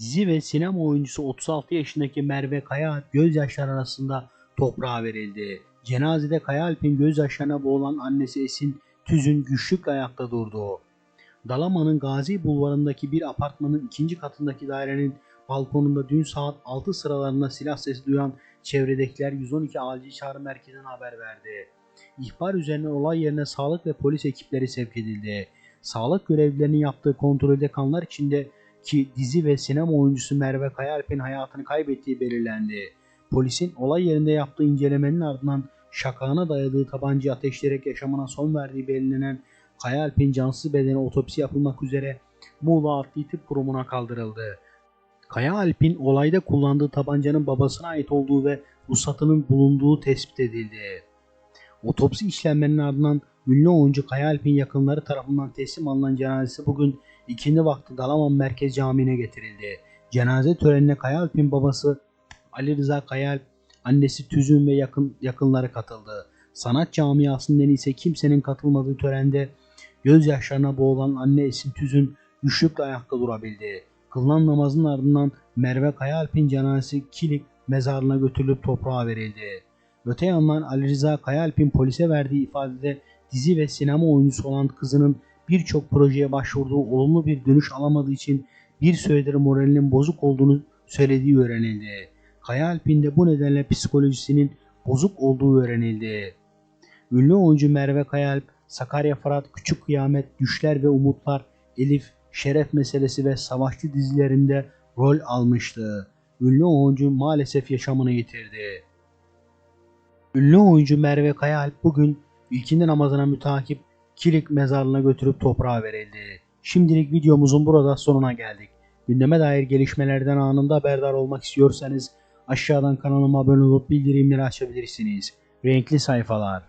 Dizi ve sinema oyuncusu 36 yaşındaki Merve Kayaalp gözyaşları arasında toprağa verildi. Cenazede Kayaalp'in gözyaşlarına boğulan annesi Esin Tüzün güçlükle ayakta durdu. Dalaman'ın Gazi Bulvarı'ndaki bir apartmanın ikinci katındaki dairenin balkonunda dün saat 6 sıralarında silah sesi duyan çevredekiler 112 acil çağrı merkezine haber verdi. İhbar üzerine olay yerine sağlık ve polis ekipleri sevk edildi. Sağlık görevlilerinin yaptığı kontrolde kanlar içinde ki dizi ve sinema oyuncusu Merve Kayalp'in hayatını kaybettiği belirlendi. Polisin olay yerinde yaptığı incelemenin ardından şakağına dayadığı tabancayı ateşleyerek yaşamına son verdiği belirlenen Kayalp'in cansız bedeni otopsi yapılmak üzere Muğla Adli Tıp Kurumu'na kaldırıldı. Kaya Alp'in olayda kullandığı tabancanın babasına ait olduğu ve ruhsatının bulunduğu tespit edildi. Otopsi işlemlerinin ardından ünlü oyuncu Kaya Alp'in yakınları tarafından teslim alınan cenazesi bugün ikindi vakti Dalaman Merkez Camii'ne getirildi. Cenaze törenine Kaya Alp'in babası Ali Rıza Kayalp, annesi Tüzün ve yakın, yakınları katıldı. Sanat camiasından ise kimsenin katılmadığı törende gözyaşlarına boğulan anne Esin Tüzün güçlükle ayakta durabildi. Kılınan namazın ardından Merve Kayaalp'in cenazesi Kilik mezarlığına götürülüp toprağa verildi. Öte yandan Ali Rıza Kayaalp'in polise verdiği ifadede dizi ve sinema oyuncusu olan kızının birçok projeye başvurduğu olumlu bir dönüş alamadığı için bir süredir moralinin bozuk olduğunu söylediği öğrenildi. Kayaalp'in de bu nedenle psikolojisinin bozuk olduğu öğrenildi. Ünlü oyuncu Merve Kayaalp, Sakarya Fırat, Küçük Kıyamet, Düşler ve Umutlar, Elif, Şeref Meselesi ve Savaşçı dizilerinde rol almıştı. Ünlü oyuncu maalesef yaşamını yitirdi. Ünlü oyuncu Merve Kayaalp bugün ilkindi namazına mütakip Kilik mezarlığına götürüp toprağa verildi. Şimdilik videomuzun burada sonuna geldik. Gündeme dair gelişmelerden anında haberdar olmak istiyorsanız aşağıdan kanalıma abone olup bildirimleri açabilirsiniz. Renkli sayfalar.